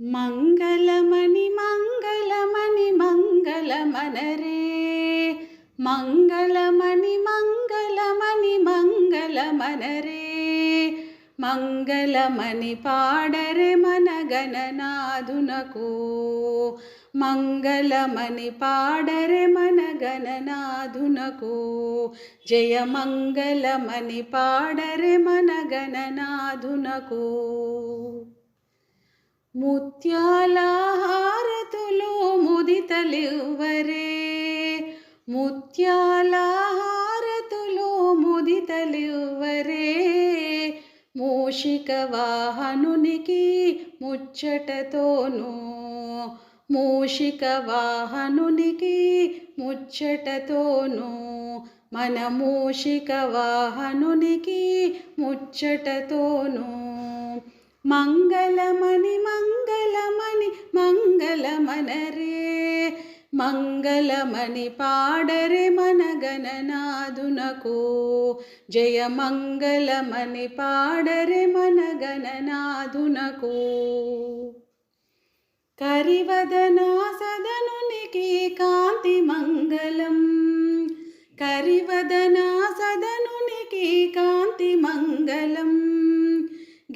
మంగళమణి మంగళమణి మంగళమనరే. మంగళమణి మంగళమణి మంగళమనరే. మంగళమణి పాడరే మన గణనాదునకు మంగళమణి పాడరే మన గణనాదునకు జయ మంగళమణి పాడరే మన గణనాదునకు ముత్యాల హారతులు ముదితలివ్వరే. ముత్యాల హారతులు ముదితలివ్వరే. మూషిక వాహనునికి ముచ్చటతోనూ. మూషిక వాహనునికి ముచ్చటతోనూ. మన మూషిక వాహనునికి ముచ్చటతోనూ. మంగళమణి మంగళమణి మంగళమనరే మంగళమణి పాడరే మనగణనాదునకు జయ మంగళమణి పాడరే మనగణనాదునకు కరివదనా సదనునికి కాంతి మంగళం కరివదనా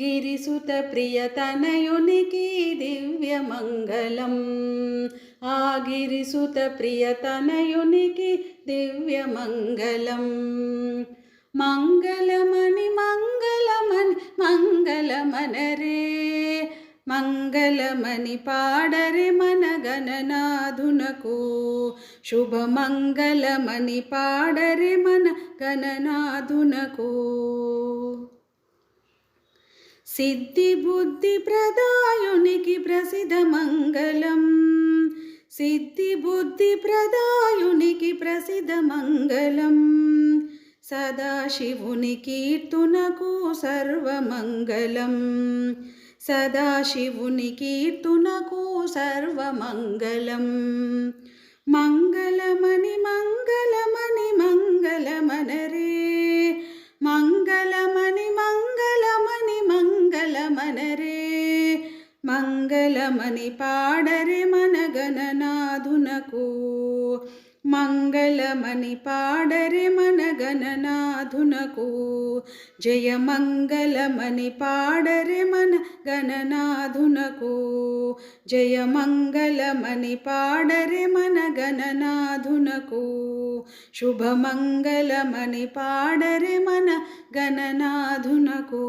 గిరిసుత ప్రియతనయునికి దివ్యమంగళం. ఆ గిరిసుత ప్రియతనయునికి దివ్యమంగళం. మంగళమణి మంగళమణి మంగళమనరే మంగళమణి పాడరే మన గణనాథునకు. శుభమంగళమణి పాడరే మన గణనాథునకు. సిద్ధి బుద్ధి ప్రదాయునికి ప్రసిద్ధ మంగళం. సిద్ధి బుద్ధి ప్రదాయునికి ప్రసిద్ధ మంగళం. సదాశివుని కీర్తునకు సర్వమంగళం. సదాశివుని కీర్తునకు సర్వమంగళం. మంగళమణి మంగళ మనరే మంగళమని పాడరే మన గణనాథునకు. మంగళమణి పాడరే మన గణనాథునకు. జయ మంగళమణి పాడరే మన గణనాథునకు. జయ మంగళమణి పాడరే మన గణనాథునకు. శుభమంగళమణి పాడరే మన గణనాథునకు.